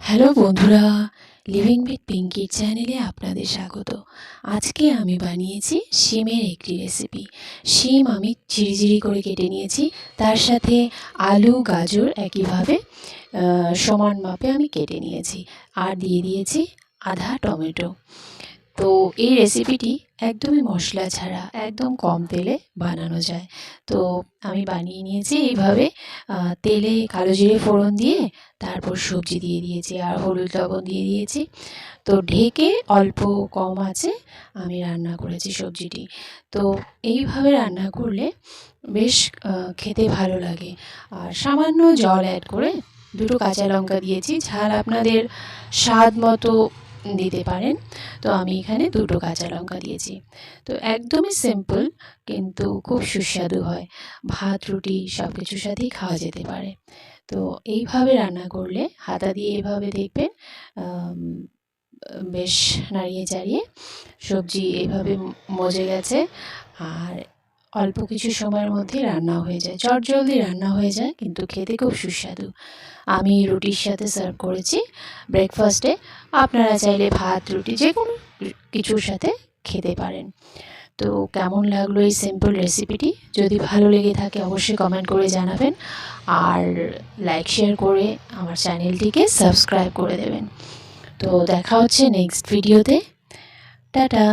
Hello বন্ধুরা living বিথ পিঙ্কির চ্যানেলে আপনাদের স্বাগত। আজকে আমি বানিয়েছি শিমের একটি রেসিপি শিম আমি ঝিরিঝিরি করে কেটে নিয়েছি। তার সাথে আলু, গাজর একইভাবে সমান মাপে আমি কেটে নিয়েছি। আর দিয়ে দিয়েছি আধা টমেটো। তো এই রেসিপিটি একদমই মশলা ছাড়া, একদম কম তেলে বানানো যায়। তো আমি বানিয়ে নিয়েছি এইভাবে। তেলে কালো জিরে ফোড়ন দিয়ে, তারপর সবজি দিয়ে দিয়েছি আর হলুদ লবণ দিয়ে দিয়েছি। তো ঢেকে অল্প কম আছে, আমি রান্না করেছি সবজিটি। তো এইভাবে রান্না করলে বেশ খেতে ভালো লাগে। আর সামান্য জল অ্যাড করে দুটো কাঁচা লঙ্কা দিয়েছি। ঝাল আপনাদের স্বাদ মতো দিতে পারেন। তো আমি এখানে দুটো কাঁচা লঙ্কা দিয়েছি। তো একদমই সিম্পল কিন্তু খুব সুস্বাদু হয়। ভাত, রুটি সব কিছুর সাথেই খাওয়া যেতে পারে। তো এইভাবে রান্না করলে হাতা দিয়ে এইভাবে দেখবেন বেশ নাড়িয়ে চাড়িয়ে সবজি এইভাবে মজে গেছে। আর অল্প কিছু সময়ের মধ্যে রান্না হয়ে যায়। চট জলদি রান্না হয়ে যায়, কিন্তু খেতে খুব সুস্বাদু। আমি রুটির সাথে সার্ভ করেছি। ব্রেকফাস্টে আপনারা চাইলে ভাত, রুটি, যে কোনো কিছুর সাথে খেতে পারেন। তো কেমন লাগল এই সিম্পল রেসিপিটি যদি ভালো লেগে থাকে অবশ্যই কমেন্ট করে জানাবেন। আর লাইক শেয়ার করে আমার চ্যানেলটিকে সাবস্ক্রাইব করে দেবেন। তো দেখা হচ্ছে নেক্সট ভিডিওতে টাটা!